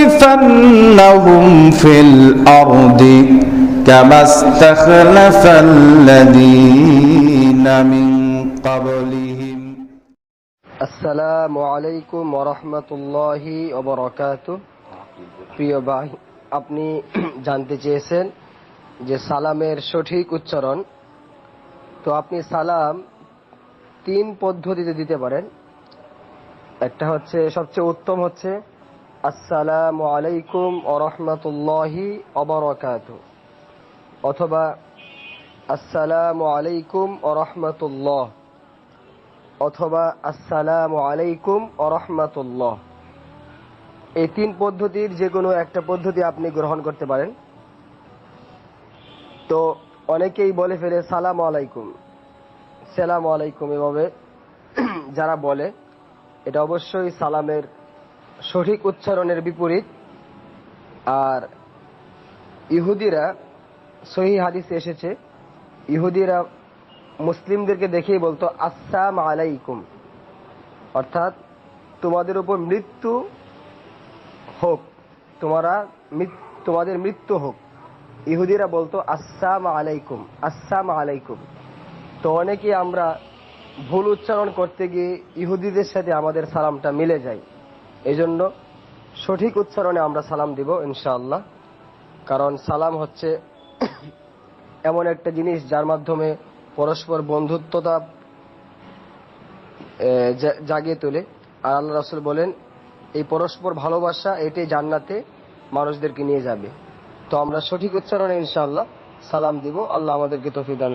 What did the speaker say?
ليستخلفنهم في الأرض كما استخلف الذين من قبلهم আসসালামু আলাইকুম ওরহমতুল্লাহি ওবরাকাত প্রিয় ভাই আপনি জানতে চেয়েছেন যে সালামের সঠিক উচ্চারণ তো আপনি সালাম তিন পদ্ধতিতে দিতে পারেন একটা হচ্ছে, সবচেয়ে উত্তম হচ্ছে, আসসালামু আলাইকুম ওরহমতুল্লাহি ওবরাকাত অথবা, আসসালামু আলাইকুম ওরহমতুল্লাহ অথবা, আসসালামু আলাইকুম আরহামাতুল্লাহ এই তিন পদ্ধতির যে কোনো একটা পদ্ধতি আপনি গ্রহণ করতে পারেন। তো, অনেকেই বলে ফেলে সালাম আলাইকুম। সালাম আলাইকুম এভাবে, যারা বলে এটা অবশ্যই সালামের সঠিক উচ্চারণের বিপরীত। আর ইহুদিরা, সহি হাদিসে এসেছে, ইহুদিরা মুসলিমদেরকে দেখেই বলতো, আসসালাম আলাইকুম। অর্থাৎ তোমাদের উপর মৃত্যু হোক, তোমারা তোমাদের মৃত্যু হোক। ইহুদিরা বলতো, আসসালাম আলাইকুম আসসালাম আলাইকুম। তো অনেকে আমরা ভুল উচ্চারণ করতে গিয়ে ইহুদিদের সাথে আমাদের সালামটা মিলে যায়। এই জন্য সঠিক উচ্চারণে আমরা সালাম দিব, ইনশাআল্লাহ। কারণ সালাম হচ্ছে এমন একটা জিনিস যার মাধ্যমে পরস্পর বন্ধুত্বতা জাগিয়ে তোলে। আর আল্লাহ রাসুল বলেন, এই পরস্পর ভালোবাসা, এটাই জান্নাতে মানুষদেরকে নিয়ে যাবে। তো আমরা সঠিক উচ্চারণে ইনশাআল্লাহ সালাম দিব। আল্লাহ আমাদেরকে তফিক দান